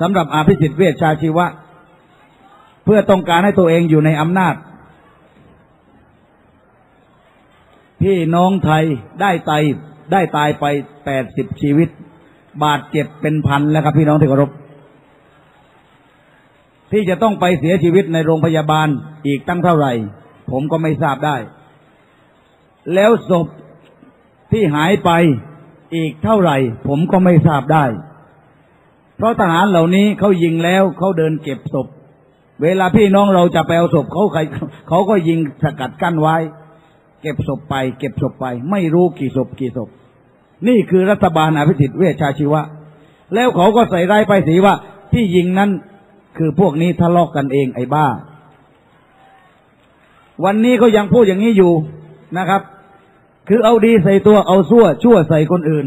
สำหรับอภิสิทธิ์เวชชาชีวะ เพื่อต้องการให้ตัวเองอยู่ในอำนาจ พี่น้องไทยได้ตายได้ตายไปแปดสิบชีวิต บาดเจ็บเป็นพันแล้วครับพี่น้องที่เคารพที่จะต้องไปเสียชีวิตในโรงพยาบาลอีกตั้งเท่าไหร่ ผมก็ไม่ทราบได้ แล้วศพที่หายไปอีกเท่าไหร่ ผมก็ไม่ทราบได้ เพราะทหารเหล่านี้เขายิงแล้วเขาเดินเก็บศพ เวลาพี่น้องเราจะไปเอาศพเขาใครเขาก็ยิงสกัดกั้นไว้ เก็บศพไป เก็บศพไป ไม่รู้กี่ศพกี่ศพ นี่คือรัฐบาลอภิสิทธิ์เวชชาชีวะ แล้วเขาก็ใส่ร้ายไปสีว่า ที่ยิงนั้นคือพวกนี้ทะเลาะกกันเองไอ้บ้า วันนี้ก็ยังพูดอย่างนี้อยู่นะครับ คือเอาดีใส่ตัวเอาชั่วชั่วใส่คนอื่น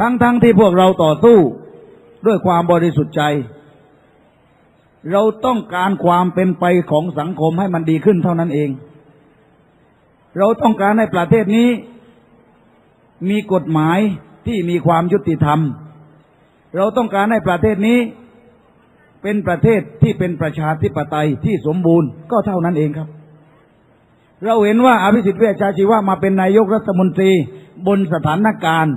ทั้งทั้งที่พวกเราต่อสู้ด้วยความบริสุทธิ์ใจ เราต้องการความเป็นไปของสังคมให้มันดีขึ้นเท่านั้นเอง เราต้องการให้ประเทศนี้ มีกฎหมายที่มีความยุติธรรม เราต้องการให้ประเทศนี้เป็นประเทศที่เป็นประชาธิปไตยที่สมบูรณ์ก็เท่านั้นเองครับ เราเห็นว่าอภิสิทธิ์เวชชาชีวะมาเป็นนายกรัฐมนตรีบนสถานการณ์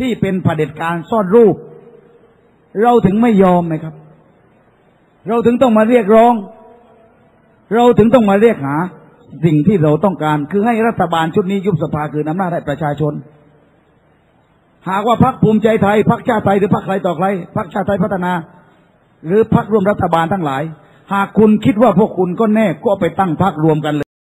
ที่เป็นเผด็จการซ่อนรูป เราถึงไม่ยอมไหมครับ เราถึงต้องมาเรียกร้อง เราถึงต้องมาเรียกหา สิ่งที่เราต้องการ คือให้รัฐบาลชุดนี้ยุบสภาคืนอำนาจให้ประชาชน หากว่าพรรคภูมิใจไทยพรรคชาติไทยหรือพรรคใครต่อใครพรรคชาติไทยพัฒนา หรือพรรคร่วมรัฐบาลทั้งหลาย หากคุณคิดว่าพวกคุณก็แน่ก็ไปตั้งพรรครวมกันเลย